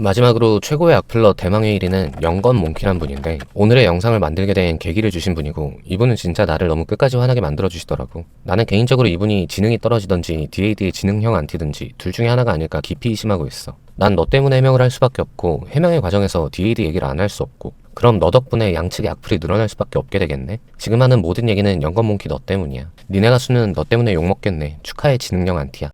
마지막으로 최고의 악플러 대망의 1위는 영건 몽키란 분인데 오늘의 영상을 만들게 된 계기를 주신 분이고 이분은 진짜 나를 너무 끝까지 화나게 만들어 주시더라고. 나는 개인적으로 이분이 지능이 떨어지던지 DAD의 지능형 안티든지 둘 중에 하나가 아닐까 깊이 의심하고 있어. 난 너 때문에 해명을 할 수밖에 없고 해명의 과정에서 DAD 얘기를 안 할 수 없고 그럼 너 덕분에 양측의 악플이 늘어날 수밖에 없게 되겠네. 지금 하는 모든 얘기는 영건 몽키 너 때문이야. 니네 가 수는 너 때문에 욕먹겠네. 축하해 지능형 안티야.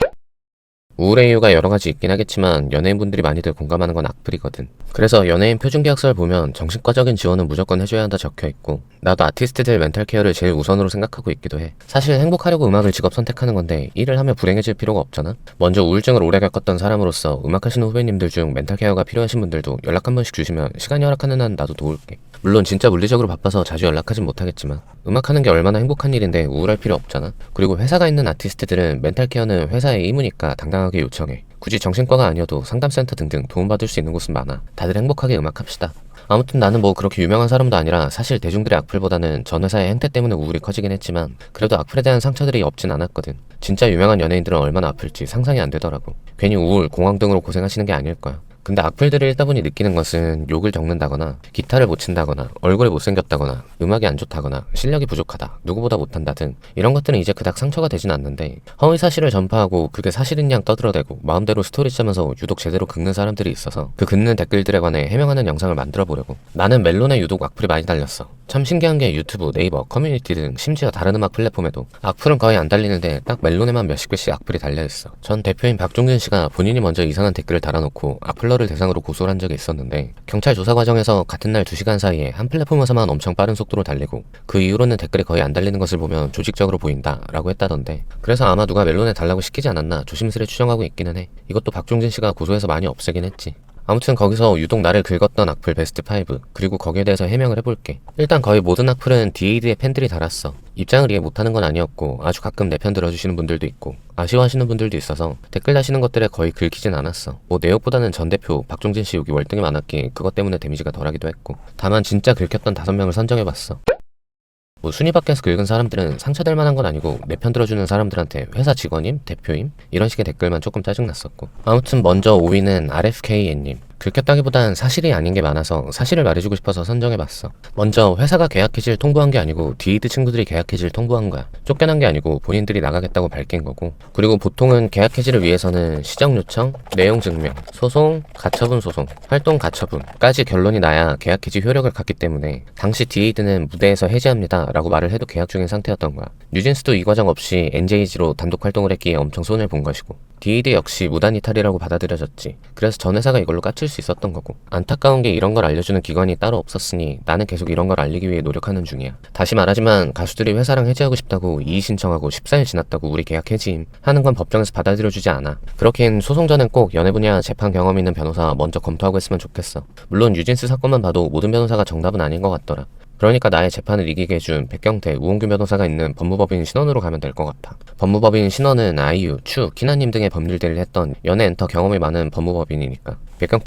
우울의 이유가 여러 가지 있긴 하겠지만 연예인분들이 많이들 공감하는 건 악플이거든. 그래서 연예인 표준계약서를 보면 정신과적인 지원은 무조건 해줘야 한다 적혀 있고 나도 아티스트들 멘탈 케어를 제일 우선으로 생각하고 있기도 해. 사실 행복하려고 음악을 직업 선택하는 건데 일을 하면 불행해질 필요가 없잖아. 먼저 우울증을 오래 겪었던 사람으로서 음악하시는 후배님들 중 멘탈 케어가 필요하신 분들도 연락 한 번씩 주시면 시간이 허락하는 한 나도 도울게. 물론 진짜 물리적으로 바빠서 자주 연락하진 못하겠지만 음악하는 게 얼마나 행복한 일인데 우울할 필요 없잖아. 그리고 회사가 있는 아티스트들은 멘탈 케어는 회사의 의무니까 당당하게 요청해. 굳이 정신과가 아니어도 상담센터 등등 도움받을 수 있는 곳은 많아. 다들 행복하게 음악합시다. 아무튼 나는 뭐 그렇게 유명한 사람도 아니라 사실 대중들의 악플보다는 전 회사의 행태 때문에 우울이 커지긴 했지만 그래도 악플에 대한 상처들이 없진 않았거든. 진짜 유명한 연예인들은 얼마나 아플지 상상이 안 되더라고. 괜히 우울, 공황 등으로 고생하시는 게 아닐 거야. 근데 악플들을 읽다 보니 느끼는 것은 욕을 적는다거나 기타를 못 친다거나 얼굴이 못생겼다거나 음악이 안 좋다거나 실력이 부족하다 누구보다 못한다 등 이런 것들은 이제 그닥 상처가 되진 않는데 허위 사실을 전파하고 그게 사실인 양 떠들어대고 마음대로 스토리 짜면서 유독 제대로 긁는 사람들이 있어서 그 긁는 댓글들에 관해 해명하는 영상을 만들어 보려고. 나는 멜론에 유독 악플이 많이 달렸어. 참 신기한 게 유튜브, 네이버, 커뮤니티 등 심지어 다른 음악 플랫폼에도 악플은 거의 안 달리는데 딱 멜론에만 몇십 개씩 악플이 달려있어. 전 대표인 박종진 씨가 본인이 먼저 이상한 댓글을 달아놓고 악플러 를 대상으로 고소를 한 적이 있었는데 경찰 조사 과정에서 같은 날 2시간 사이에 한 플랫폼에서만 엄청 빠른 속도로 달리고 그 이후로는 댓글이 거의 안 달리는 것을 보면 조직적으로 보인다 라고 했다던데 그래서 아마 누가 멜론에 달라고 시키지 않았나 조심스레 추정하고 있기는 해. 이것도 박종진 씨가 고소해서 많이 없애긴 했지 아무튼 거기서 유독 나를 긁었던 악플 베스트 5 그리고 거기에 대해서 해명을 해볼게. 일단 거의 모든 악플은 DAD의 팬들이 달았어. 입장을 이해 못하는 건 아니었고 아주 가끔 내 편 들어주시는 분들도 있고 아쉬워하시는 분들도 있어서 댓글 다시는 것들에 거의 긁히진 않았어. 뭐 내용보다는 전 대표 박종진 씨 욕이 월등히 많았기에 그것 때문에 데미지가 덜하기도 했고 다만 진짜 긁혔던 다섯 명을 선정해봤어 뭐 순위 밖에서 긁은 사람들은 상처될 만한 건 아니고 내 편 들어주는 사람들한테 회사 직원임, 대표임 이런 식의 댓글만 조금 짜증났었고. 아무튼 먼저 5위는 RFKN님 긁혔다기보단 사실이 아닌 게 많아서 사실을 말해주고 싶어서 선정해봤어. 먼저 회사가 계약 해지를 통보한 게 아니고 디이드 친구들이 계약 해지를 통보한 거야. 쫓겨난 게 아니고 본인들이 나가겠다고 밝힌 거고. 그리고 보통은 계약 해지를 위해서는 시정 요청, 내용 증명, 소송, 가처분 소송, 활동 가처분까지 결론이 나야 계약 해지 효력을 갖기 때문에 당시 디이드는 무대에서 해지합니다 라고 말을 해도 계약 중인 상태였던 거야. 뉴진스도 이 과정 없이 NJG로 단독 활동을 했기에 엄청 손해를 본 것이고 디이드 역시 무단 이탈이라고 받아들여졌지. 그래서 전 회사가 이걸로 까칠 수 있었던 거고. 안타까운 게 이런 걸 알려주는 기관이 따로 없었으니 나는 계속 이런 걸 알리기 위해 노력하는 중이야. 다시 말하지만 가수들이 회사랑 해지하고 싶다고 이의 신청하고 14일 지났다고 우리 계약 해지임 하는 건 법정에서 받아들여주지 않아. 그렇긴 소송 전엔 꼭 연애 분야 재판 경험 있는 변호사 먼저 검토하고 했으면 좋겠어. 물론 뉴진스 사건만 봐도 모든 변호사가 정답은 아닌 것 같더라. 그러니까 나의 재판을 이기게 해준 백경태, 우홍규 변호사가 있는 법무법인 신원으로 가면 될 것 같아. 법무법인 신원은 아이유, 추, 키나님 등의 법률대를 했던 연애 엔터 경험이 많은 법무법인이니까.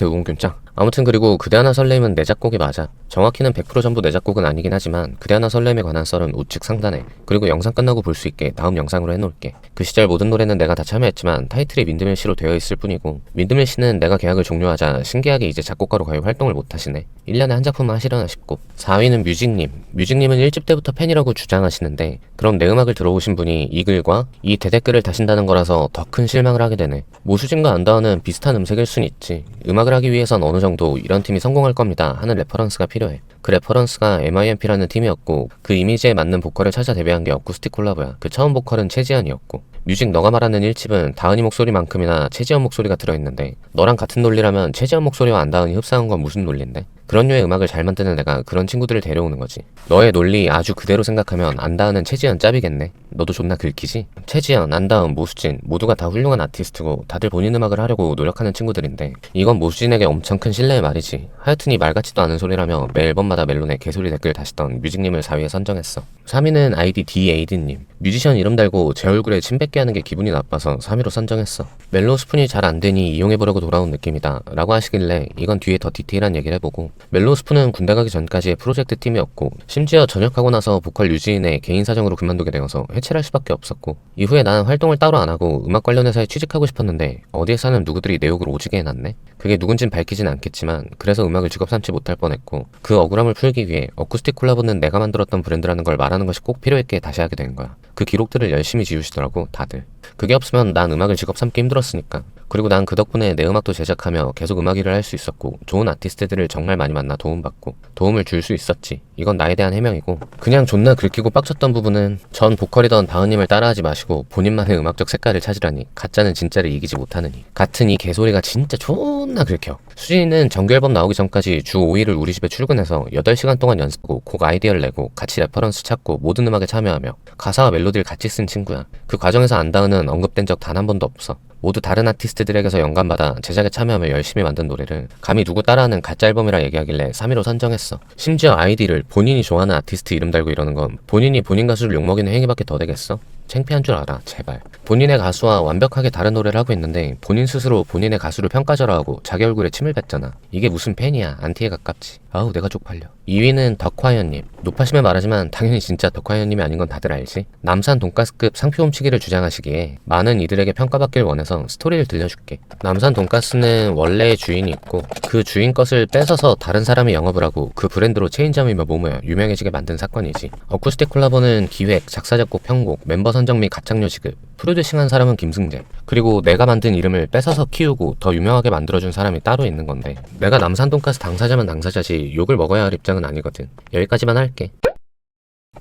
우홍규 짱. 아무튼 그리고 그대 하나 설렘은 내 작곡이 맞아. 정확히는 100% 전부 내 작곡은 아니긴 하지만 그대 하나 설렘에 관한 썰은 우측 상단에 그리고 영상 끝나고 볼 수 있게 다음 영상으로 해놓을게. 그 시절 모든 노래는 내가 다 참여했지만 타이틀이 민드밀 씨로 되어 있을 뿐이고 민드밀 씨는 내가 계약을 종료하자 신기하게 이제 작곡가로 거의 활동을 못 하시네. 1년에 한 작품만 하시려나 싶고 4위는 뮤직님. 뮤직님은 1집 때부터 팬이라고 주장하시는데 그럼 내 음악을 들어오신 분이 이 글과 이 대댓글을 다신다는 거라서 더 큰 실망을 하게 되네. 모수진과 안다은은 비슷한 음색일 순 있지. 음악을 하기 위해선 어느 정도 이런 팀이 성공할 겁니다 하는 레퍼런스가 필요해. 그 레퍼런스가 MIMP라는 팀이었고 그 이미지에 맞는 보컬을 찾아 데뷔한 게 어쿠스틱 콜라보야. 그 처음 보컬은 최지현이었고 뮤직 너가 말하는 1집은 다은이 목소리만큼이나 최지현 목소리가 들어있는데 너랑 같은 논리라면 최지현 목소리와 안다은이 흡사한 건 무슨 논리인데? 그런 류의 음악을 잘 만드는 내가 그런 친구들을 데려오는 거지. 너의 논리 아주 그대로 생각하면 안다은은 최지현 짭이겠네. 너도 존나 긁히지? 최지현, 안다은, 모수진 모두가 다 훌륭한 아티스트고 다들 본인 음악을 하려고 노력하는 친구들인데 이건 모수진에게 엄청 큰 신뢰의 말이지. 하여튼 이 말 같지도 않은 소리라며 매 앨범마다 멜론에 개소리 댓글 다시던 뮤직님을 4위에 선정했어. 3위는 아이디 DAD님. 뮤지션 이름 달고 제 얼굴에 침 뱉게 하는 게 기분이 나빠서 3위로 선정했어. 멜론 스푼이 잘 안 되니 이용해보려고 돌아온 느낌이다. 라고 하시길래 이건 뒤에 더 디테일한 얘기를 해보고 멜로스프는 군대 가기 전까지의 프로젝트 팀이었고 심지어 전역하고 나서 보컬 유지인의 개인 사정으로 그만두게 되어서 해체를 할 수밖에 없었고 이후에 나는 활동을 따로 안 하고 음악 관련 회사에 취직하고 싶었는데 어디에 사는 누구들이 내 욕을 오지게 해놨네? 그게 누군진 밝히진 않겠지만 그래서 음악을 직업 삼지 못할 뻔했고 그 억울함을 풀기 위해 어쿠스틱 콜라보는 내가 만들었던 브랜드라는 걸 말하는 것이 꼭 필요했기에 다시 하게 된 거야. 그 기록들을 열심히 지우시더라고 다들. 그게 없으면 난 음악을 직업 삼기 힘들었으니까 그리고 난 그 덕분에 내 음악도 제작하며 계속 음악 일을 할 수 있었고 좋은 아티스트들을 정말 많이 만나 도움받고 도움을 줄 수 있었지. 이건 나에 대한 해명이고 그냥 존나 긁히고 빡쳤던 부분은 전 보컬이던 다은님을 따라하지 마시고 본인만의 음악적 색깔을 찾으라니 가짜는 진짜를 이기지 못하느니. 같은 이 개소리가 진짜 존나 긁혀. 수진이는 정규 앨범 나오기 전까지 주 5일을 우리 집에 출근해서 8시간 동안 연습하고 곡 아이디어를 내고 같이 레퍼런스 찾고 모든 음악에 참여하며 가사와 멜로디를 같이 쓴 친구야. 그 과정에서 안다은은 언급된 적 단 한 번도 없어 모두 다른 아티스트들에게서 영감받아 제작에 참여하며 열심히 만든 노래를 감히 누구 따라하는 가짜 앨범이라 얘기하길래 3위로 선정했어. 심지어 아이디를 본인이 좋아하는 아티스트 이름 달고 이러는 건 본인이 본인 가수를 욕먹이는 행위밖에 더 되겠어? 창피한 줄 알아, 제발. 본인의 가수와 완벽하게 다른 노래를 하고 있는데 본인 스스로 본인의 가수를 평가절하하고 자기 얼굴에 침을 뱉잖아. 이게 무슨 팬이야, 안티에 가깝지. 아우, 내가 쪽팔려. 2위는 덕화연님. 높아심에 말하지만 당연히 진짜 덕화연님이 아닌 건 다들 알지? 남산 돈가스급 상표 훔치기를 주장하시기에 많은 이들에게 평가받길 원해서 스토리를 들려줄게. 남산 돈가스는 원래의 주인이 있고 그 주인 것을 뺏어서 다른 사람이 영업을 하고 그 브랜드로 체인점이며 뭐뭐야 유명해지게 만든 사건이지. 어쿠스틱 콜라보는 기획, 작사, 작곡, 편곡, 멤버 선 정및 가창료 지급, 프로듀싱한 사람은 김승재. 그리고 내가 만든 이름을 뺏어서 키우고 더 유명하게 만들어준 사람이 따로 있는 건데 내가 남산 돈가스 당사자면 당사자지 욕을 먹어야 할 입장은 아니거든. 여기까지만 할게.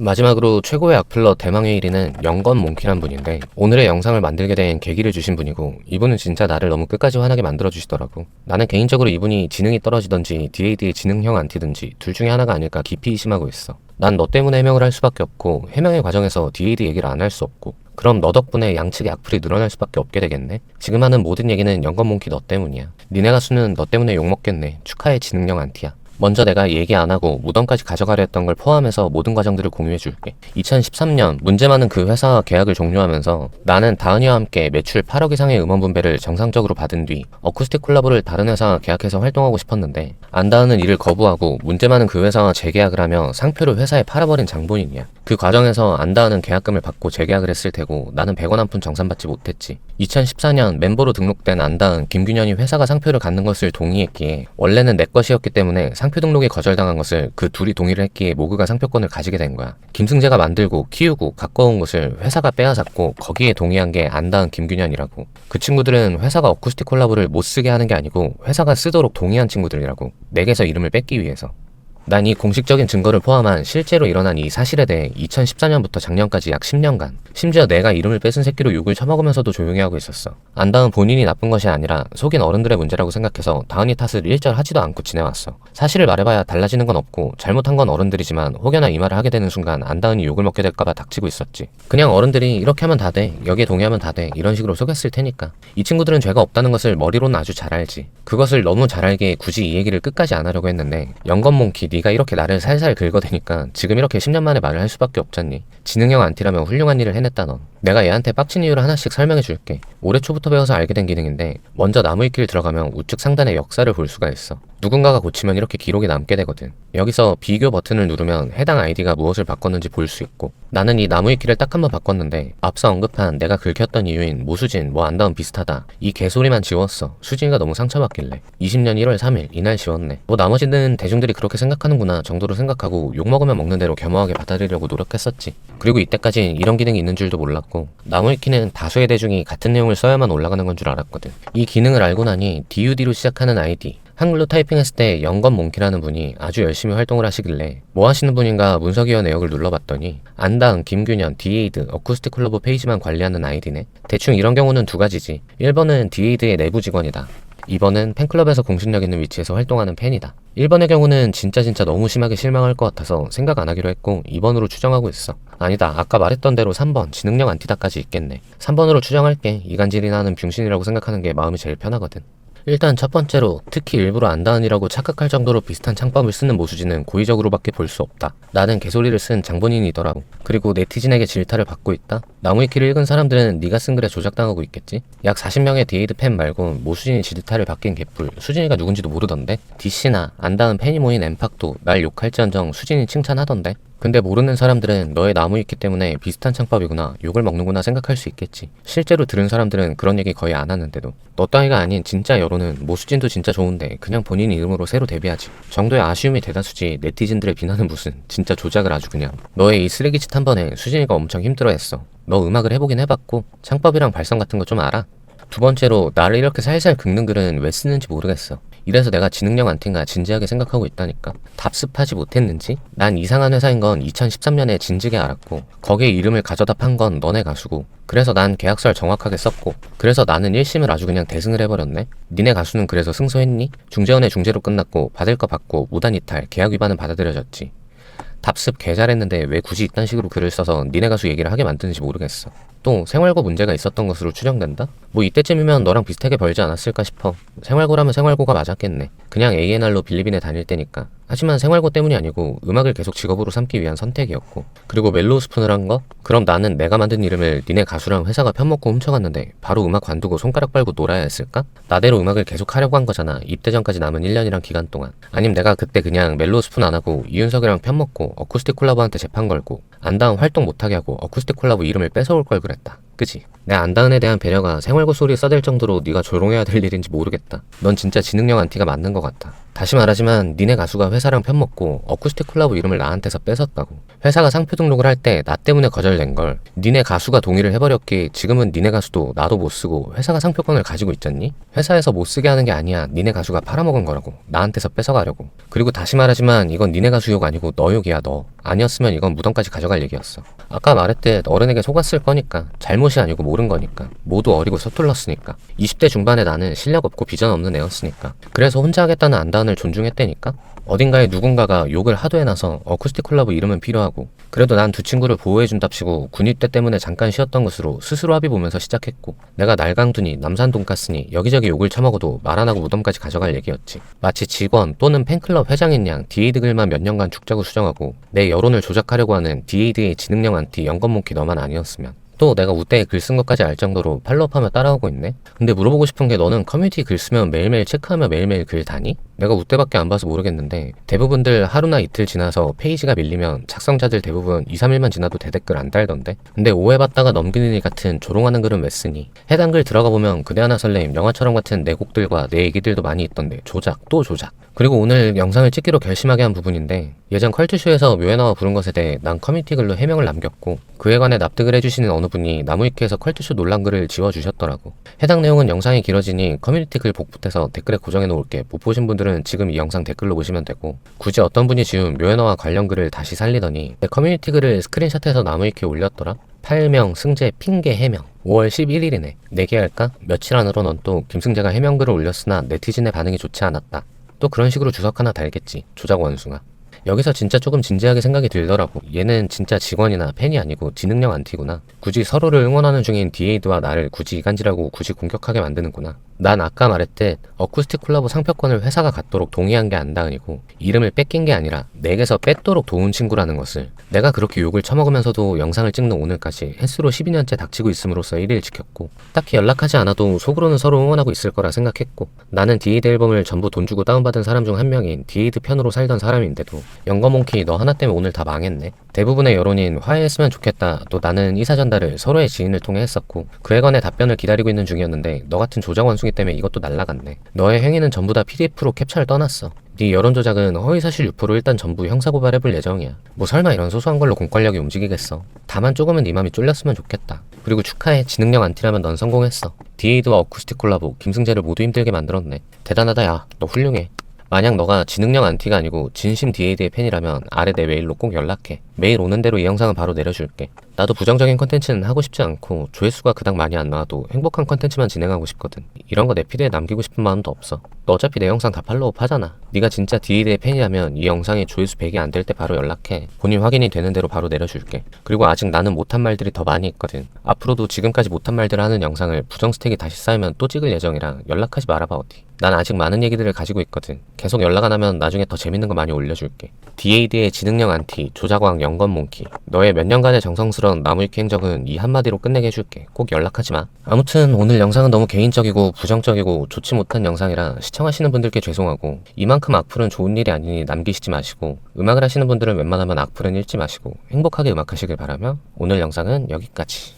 마지막으로 최고의 악플러 대망의 1위는 영건 몽키란 분인데 오늘의 영상을 만들게 된 계기를 주신 분이고 이분은 진짜 나를 너무 끝까지 화나게 만들어 주시더라고. 나는 개인적으로 이분이 지능이 떨어지던지 DAD의 지능형 안티든지 둘 중에 하나가 아닐까 깊이 의심하고 있어. 난 너 때문에 해명을 할 수밖에 없고 해명의 과정에서 DAD 얘기를 안 할 수 없고 그럼 너 덕분에 양측의 악플이 늘어날 수밖에 없게 되겠네? 지금 하는 모든 얘기는 영건 몽키 너 때문이야. 니네 가수는 너 때문에 욕먹겠네. 축하해 지능형 안티야 먼저 내가 얘기 안 하고 무덤까지 가져가려 했던 걸 포함해서 모든 과정들을 공유해 줄게. 2013년 문제 많은 그 회사와 계약을 종료하면서 나는 다은이와 함께 매출 8억 이상의 음원 분배를 정상적으로 받은 뒤 어쿠스틱 콜라보를 다른 회사와 계약해서 활동하고 싶었는데 안다은은 이를 거부하고 문제 많은 그 회사와 재계약을 하며 상표를 회사에 팔아버린 장본인이야. 그 과정에서 안다은은 계약금을 받고 재계약을 했을 테고 나는 100원 한 푼 정산받지 못했지. 2014년 멤버로 등록된 안다은, 김균현이 회사가 상표를 갖는 것을 동의했기에 원래는 내 것이었기 때문에 상표 등록이 거절당한 것을 그 둘이 동의를 했기에 모그가 상표권을 가지게 된 거야. 김승재가 만들고 키우고 가까운 것을 회사가 빼앗았고 거기에 동의한 게 안다은 김균현이라고. 그 친구들은 회사가 어쿠스틱 콜라보를 못 쓰게 하는 게 아니고 회사가 쓰도록 동의한 친구들이라고. 내게서 이름을 뺏기 위해서. 난 이 공식적인 증거를 포함한 실제로 일어난 이 사실에 대해 2014년부터 작년까지 약 10년간 심지어 내가 이름을 뺏은 새끼로 욕을 처먹으면서도 조용히 하고 있었어. 안다은 본인이 나쁜 것이 아니라 속인 어른들의 문제라고 생각해서 다은이 탓을 일절 하지도 않고 지내왔어. 사실을 말해봐야 달라지는 건 없고 잘못한 건 어른들이지만 혹여나 이 말을 하게 되는 순간 안다은이 욕을 먹게 될까봐 닥치고 있었지. 그냥 어른들이 이렇게 하면 다 돼. 여기에 동의하면 다 돼. 이런 식으로 속였을 테니까. 이 친구들은 죄가 없다는 것을 머리로는 아주 잘 알지. 그것을 너무 잘 알기에 굳이 이 얘기를 끝까지 안 하려고 했는데 영건몽키 네가 이렇게 나를 살살 긁어대니까 지금 이렇게 10년 만에 말을 할 수밖에 없잖니. 지능형 안티라면 훌륭한 일을 해냈다 넌. 내가 얘한테 빡친 이유를 하나씩 설명해 줄게. 올해 초부터 배워서 알게 된 기능인데 먼저 나무위키를 들어가면 우측 상단에 역사를 볼 수가 있어. 누군가가 고치면 이렇게 기록이 남게 되거든. 여기서 비교 버튼을 누르면 해당 아이디가 무엇을 바꿨는지 볼 수 있고 나는 이 나무위키를 딱 한 번 바꿨는데 앞서 언급한 내가 긁혔던 이유인 모수진 뭐 안다운 비슷하다 이 개소리만 지웠어. 수진이가 너무 상처받길래 20년 1월 3일 이날 지웠네. 뭐 나머지는 대중들이 그렇게 생각하는구나 정도로 생각하고 욕먹으면 먹는 대로 겸허하게 받아들이려고 노력했었지. 그리고 이때까지 이런 기능이 있는 줄도 몰랐고 나무 위키는 다수의 대중이 같은 내용을 써야만 올라가는 건 줄 알았거든. 이 기능을 알고 나니 DUD로 시작하는 아이디 한글로 타이핑했을 때 영건 몽키라는 분이 아주 열심히 활동을 하시길래 뭐 하시는 분인가 문서기어 내역을 눌러봤더니 안다은, 김균현, 디에이드, 어쿠스틱 콜라보 페이지만 관리하는 아이디네. 대충 이런 경우는 두 가지지. 1번은 디에이드의 내부 직원이다. 2번은 팬클럽에서 공신력 있는 위치에서 활동하는 팬이다. 1번의 경우는 진짜 진짜 너무 심하게 실망할 것 같아서 생각 안 하기로 했고 2번으로 추정하고 있어. 아니다. 아까 말했던 대로 3번 지능력 안티다까지 있겠네. 3번으로 추정할게. 이간질이 나는 병신이라고 생각하는 게 마음이 제일 편하거든. 일단 첫 번째로 특히 일부러 안다은이라고 착각할 정도로 비슷한 창법을 쓰는 모수지는 고의적으로밖에 볼 수 없다. 나는 개소리를 쓴 장본인이더라고. 그리고 네티즌에게 질타를 받고 있다. 나무위키를 읽은 사람들은 네가 쓴 글에 조작당하고 있겠지? 약 40명의 디에이드 팬 말고 모수진이 질타를 받긴 개뿔. 수진이가 누군지도 모르던데? DC나 안다은 팬이 모인 엠팍도 날 욕할지언정 수진이 칭찬하던데? 근데 모르는 사람들은 너의 나무위키 때문에 비슷한 창법이구나 욕을 먹는구나 생각할 수 있겠지. 실제로 들은 사람들은 그런 얘기 거의 안 하는데도. 너 따위가 아닌 진짜 여론은 모수진도 진짜 좋은데 그냥 본인 이름으로 새로 데뷔하지. 정도의 아쉬움이 대다수지 네티즌들의 비난은 무슨 진짜 조작을 아주 그냥. 너의 이 쓰레기짓 한 번에 수진이가 엄청 힘들어했어. 너 음악을 해보긴 해봤고 창법이랑 발성 같은 거 좀 알아? 두 번째로 나를 이렇게 살살 긁는 글은 왜 쓰는지 모르겠어. 이래서 내가 지능력 안티인가 진지하게 생각하고 있다니까. 답습하지 못했는지? 난 이상한 회사인 건 2013년에 진즉에 알았고 거기에 이름을 가져다 판 건 너네 가수고 그래서 난 계약서를 정확하게 썼고 그래서 나는 1심을 아주 그냥 대승을 해버렸네. 니네 가수는 그래서 승소했니? 중재원의 중재로 끝났고 받을 거 받고 무단 이탈, 계약 위반은 받아들여졌지. 답습 개 잘했는데 왜 굳이 이딴 식으로 글을 써서 니네 가수 얘기를 하게 만드는지 모르겠어. 또 생활고 문제가 있었던 것으로 추정된다? 뭐 이때쯤이면 너랑 비슷하게 벌지 않았을까 싶어. 생활고라면 생활고가 맞았겠네. 그냥 A&R로 빌리빈에 다닐 때니까. 하지만 생활고 때문이 아니고 음악을 계속 직업으로 삼기 위한 선택이었고. 그리고 멜로우 스푼을 한 거? 그럼 나는 내가 만든 이름을 니네 가수랑 회사가 편먹고 훔쳐갔는데 바로 음악 관두고 손가락 빨고 놀아야 했을까? 나대로 음악을 계속 하려고 한 거잖아. 입대 전까지 남은 1년이란 기간 동안. 아님 내가 그때 그냥 멜로우 스푼 안 하고 이윤석이랑 편먹고 어쿠스틱 콜라보한테 재판 걸고 안다운 활동 못하게 하고 어쿠스틱 콜라보 이름을 뺏어올 걸 그랬다. 그지? 내 안다은에 대한 배려가 생활고 소리에 써댈 정도로 네가 조롱해야 될 일인지 모르겠다. 넌 진짜 지능력 안티가 맞는 것 같아. 다시 말하지만 니네 가수가 회사랑 편먹고 어쿠스틱 콜라보 이름을 나한테서 뺏었다고. 회사가 상표 등록을 할 때 나 때문에 거절된 걸 니네 가수가 동의를 해버렸기에 지금은 니네 가수도 나도 못 쓰고 회사가 상표권을 가지고 있잖니? 회사에서 못 쓰게 하는 게 아니야. 니네 가수가 팔아먹은 거라고. 나한테서 뺏어가려고. 그리고 다시 말하지만 이건 니네 가수 욕 아니고 너 욕이야 너. 아니었으면 이건 무덤까지 가져갈 얘기였어. 아까 말했듯 어른에게 속았을 거니까 잘못이 아니고 모른 거니까 모두 어리고 서툴렀으니까 20대 중반에 나는 실력 없고 비전 없는 애였으니까 그래서 혼자 하겠다는 안다 은을 존중했다니까? 어딘가에 누군가가 욕을 하도 해놔서 어쿠스틱 콜라보 이름은 필요하고 그래도 난 두 친구를 보호해준답시고 군입대 때문에 잠깐 쉬었던 것으로 스스로 합의 보면서 시작했고 내가 날강두니 남산 돈가스니 여기저기 욕을 처먹어도 말 안 하고 무덤까지 가져갈 얘기였지. 마치 직원 또는 팬클럽 회장인 양 디에이드 글만 몇 년간 죽자고 수정하고 내 여론을 조작하려고 하는 디에이드의 지능령 안티 영건몽키 너만 아니었으면 또 내가 우대에 글 쓴 것까지 알 정도로 팔로우하며 따라오고 있네? 근데 물어보고 싶은 게 너는 커뮤니티 글 쓰면 매일매일 체크하며 매일매일 글 다니? 내가 우대밖에 안 봐서 모르겠는데 대부분들 하루나 이틀 지나서 페이지가 밀리면 작성자들 대부분 2, 3일만 지나도 대댓글 안 달던데? 근데 오해받다가 넘기는 일 같은 조롱하는 글은 왜 쓰니? 해당 글 들어가 보면 그대 하나 설레임 영화처럼 같은 내 곡들과 내 얘기들도 많이 있던데 조작 또 조작 그리고 오늘 영상을 찍기로 결심하게 한 부분인데 예전 컬투쇼에서 묘해나와 부른 것에 대해 난 커뮤니티 글로 해명을 남겼고 그에 관해 납득을 해주시는 어느 분이 나무위키에서 컬투쇼 논란 글을 지워주셨더라고. 해당 내용은 영상이 길어지니 커뮤니티 글 복붙해서 댓글에 고정해 놓을게 못 보신 분들은 지금 이 영상 댓글로 보시면 되고 굳이 어떤 분이 지운 묘해나와 관련 글을 다시 살리더니 내 커뮤니티 글을 스크린샷해서 나무위키에 올렸더라? 팔명, 승재, 핑계, 해명. 5월 11일이네. 내게 할까? 며칠 안으로 넌 또 김승재가 해명글을 올렸으나 네티즌의 반응이 좋지 않았다 또 그런 식으로 주석 하나 달겠지. 조작 원숭아. 여기서 진짜 조금 진지하게 생각이 들더라고. 얘는 진짜 직원이나 팬이 아니고 지능력 안티구나. 굳이 서로를 응원하는 중인 디에이드와 나를 굳이 이간질하고 굳이 공격하게 만드는구나. 난 아까 말했듯 어쿠스틱 콜라보 상표권을 회사가 갖도록 동의한 게 안다은이고 이름을 뺏긴 게 아니라 내게서 뺏도록 도운 친구라는 것을 내가 그렇게 욕을 처먹으면서도 영상을 찍는 오늘까지 횟수로 12년째 닥치고 있음으로써 1위를 지켰고 딱히 연락하지 않아도 속으로는 서로 응원하고 있을 거라 생각했고 나는 디에이드 앨범을 전부 돈 주고 다운받은 사람 중 한 명인 디에이드 편으로 살던 사람인데도 영검몽키 너 하나 때문에 오늘 다 망했네 대부분의 여론인 화해했으면 좋겠다 또 나는 이사 전달을 서로의 지인을 통해 했었고 그에 관해 답변을 기다리고 있는 중이었는데 너 같은 조작 원숭이 때문에 이것도 날라갔네 너의 행위는 전부 다 PDF로 캡처를 떠났어 네 여론 조작은 허위사실 유포로 일단 전부 형사고발해볼 예정이야. 뭐 설마 이런 소소한 걸로 공권력이 움직이겠어. 다만 조금은 네 맘이 쫄렸으면 좋겠다. 그리고 축하해. 지능력 안티라면 넌 성공했어. 디에이드와 어쿠스틱 콜라보, 김승재를 모두 힘들게 만들었네. 대단하다 야. 너 훌륭해. 만약 너가 지능력 안티가 아니고 진심 디에이드의 팬이라면 아래 내 메일로 꼭 연락해. 매일 오는 대로 이 영상은 바로 내려줄게. 나도 부정적인 컨텐츠는 하고 싶지 않고 조회수가 그닥 많이 안 나와도 행복한 컨텐츠만 진행하고 싶거든. 이런 거 내 피드에 남기고 싶은 마음도 없어. 너 어차피 내 영상 다 팔로우 하잖아. 네가 진짜 DAD의 팬이라면 이 영상이 조회수 100이 안 될 때 바로 연락해. 본인 확인이 되는 대로 바로 내려줄게. 그리고 아직 나는 못한 말들이 더 많이 있거든. 앞으로도 지금까지 못한 말들을 하는 영상을 부정 스택이 다시 쌓이면 또 찍을 예정이라 연락하지 말아봐 어디. 난 아직 많은 얘기들을 가지고 있거든. 계속 연락 안 하면 나중에 더 재밌는 거 많이 올려줄게. DAD의 지능형 안티, 조자광 영건 몽키. 너의 몇 년간의 정성스러운 나무위키 행적은 이 한마디로 끝내게 해줄게. 꼭 연락하지 마. 아무튼 오늘 영상은 너무 개인적이고 부정적이고 좋지 못한 영상이라 시청하시는 분들께 죄송하고 이만큼 악플은 좋은 일이 아니니 남기시지 마시고 음악을 하시는 분들은 웬만하면 악플은 읽지 마시고 행복하게 음악하시길 바라며 오늘 영상은 여기까지.